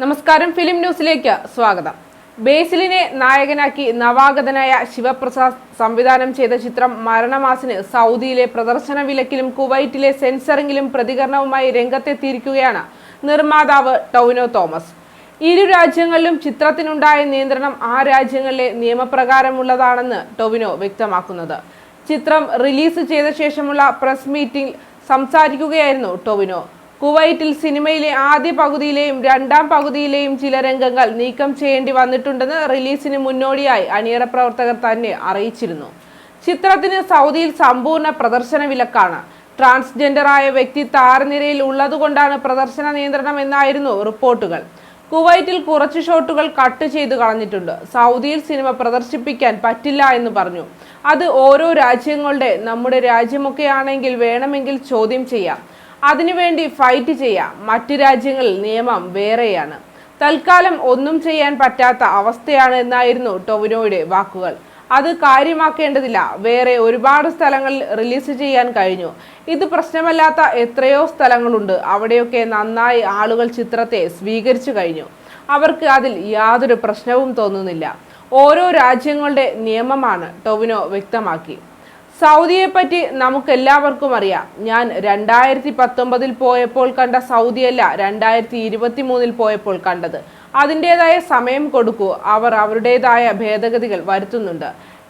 നമസ്കാരം. ഫിലിം ന്യൂസിലേക്ക് സ്വാഗതം. ബേസിലിനെ നായകനാക്കി നവാഗതനായ ശിവപ്രസാദ് സംവിധാനം ചെയ്ത ചിത്രം മരണമാസിന് സൗദിയിലെ പ്രദർശന വിലക്കിലും കുവൈറ്റിലെ സെൻസറിംഗിലും പ്രതികരണവുമായി രംഗത്തെത്തിയിരിക്കുകയാണ് നിർമ്മാതാവ് ടൗനോ തോമസ്. ഇരു രാജ്യങ്ങളിലും ചിത്രത്തിനുണ്ടായ നിയന്ത്രണം ആ രാജ്യങ്ങളിലെ നിയമപ്രകാരമുള്ളതാണെന്ന് ടൊവിനോ വ്യക്തമാക്കുന്നത്. ചിത്രം റിലീസ് ചെയ്ത ശേഷമുള്ള പ്രസ് മീറ്റിംഗിൽ സംസാരിക്കുകയായിരുന്നു ടൊവിനോ. കുവൈറ്റിൽ സിനിമയിലെ ആദ്യ പകുതിയിലെയും രണ്ടാം പകുതിയിലെയും ചില രംഗങ്ങൾ നീക്കം ചെയ്യേണ്ടി വന്നിട്ടുണ്ടെന്ന് റിലീസിന് മുന്നോടിയായി അണിയറ പ്രവർത്തകർ തന്നെ അറിയിച്ചിരുന്നു. ചിത്രത്തിന് സൗദിയിൽ സമ്പൂർണ പ്രദർശന വിലക്കാണ്. ട്രാൻസ്ജെൻഡറായ വ്യക്തി താരനിരയിൽ ഉള്ളതുകൊണ്ടാണ് പ്രദർശന നിയന്ത്രണം എന്നായിരുന്നു റിപ്പോർട്ടുകൾ. കുവൈറ്റിൽ കുറച്ച് ഷോട്ടുകൾ കട്ട് ചെയ്ത് കളഞ്ഞിട്ടുണ്ട്. സൗദിയിൽ സിനിമ പ്രദർശിപ്പിക്കാൻ പറ്റില്ല എന്ന് പറഞ്ഞു. അത് ഓരോ രാജ്യങ്ങളുടെ നമ്മുടെ രാജ്യമൊക്കെയാണെങ്കിൽ വേണമെങ്കിൽ ചോദ്യം ചെയ്യാം. അതിനുവേണ്ടി ഫൈറ്റ് ചെയ്യാം മറ്റു രാജ്യങ്ങളിൽ നിയമം വേറെയാണ്. തൽക്കാലം ഒന്നും ചെയ്യാൻ പറ്റാത്ത അവസ്ഥയാണ് എന്നായിരുന്നു ടൊവിനോയുടെ വാക്കുകൾ. അത് കാര്യമാക്കേണ്ടതില്ല. വേറെ ഒരുപാട് സ്ഥലങ്ങളിൽ റിലീസ് ചെയ്യാൻ കഴിഞ്ഞു. ഇത് പ്രശ്നമല്ലാത്ത എത്രയോ സ്ഥലങ്ങളുണ്ട്. അവിടെയൊക്കെ നന്നായി ആളുകൾ ചിത്രത്തെ സ്വീകരിച്ചു കഴിഞ്ഞു. അവർക്ക് അതിൽ യാതൊരു പ്രശ്നവും തോന്നുന്നില്ല. ഓരോ രാജ്യങ്ങളുടെ നിയമമാണ് ടൊവിനോ വ്യക്തമാക്കി. സൗദിയെ പറ്റി നമുക്കെല്ലാവർക്കും അറിയാം. ഞാൻ രണ്ടായിരത്തി പത്തൊമ്പതിൽ പോയപ്പോൾ കണ്ട സൗദിയല്ല രണ്ടായിരത്തി ഇരുപത്തി മൂന്നിൽ പോയപ്പോൾ കണ്ടത്. അതിന്റെതായ സമയം കൊടുക്കൂ അവർ അവരുടേതായ ഭേദഗതികൾ വരുത്തുന്നുണ്ട്.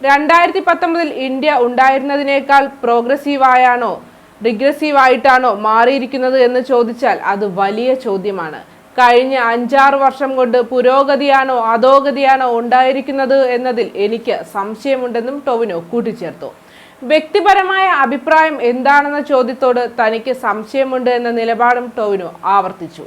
രണ്ടായിരത്തി പത്തൊമ്പതിൽ ഇന്ത്യ ഉണ്ടായിരുന്നതിനേക്കാൾ പ്രോഗ്രസീവായാണോ റിഗ്രസീവ് ആയിട്ടാണോ മാറിയിരിക്കുന്നത് എന്ന് ചോദിച്ചാൽ അത് വലിയ ചോദ്യമാണ്. കഴിഞ്ഞ അഞ്ചാറ് വർഷം കൊണ്ട് പുരോഗതിയാണോ അധോഗതിയാണോ ഉണ്ടായിരിക്കുന്നത് എന്നതിൽ എനിക്ക് സംശയമുണ്ടെന്നും ടൊവിനോ കൂട്ടിച്ചേർത്തു. വ്യക്തിപരമായ അഭിപ്രായം എന്താണെന്ന ചോദ്യത്തോട് തനിക്ക് സംശയമുണ്ട് എന്ന നിലപാടും ടോവിനോ ആവർത്തിച്ചു.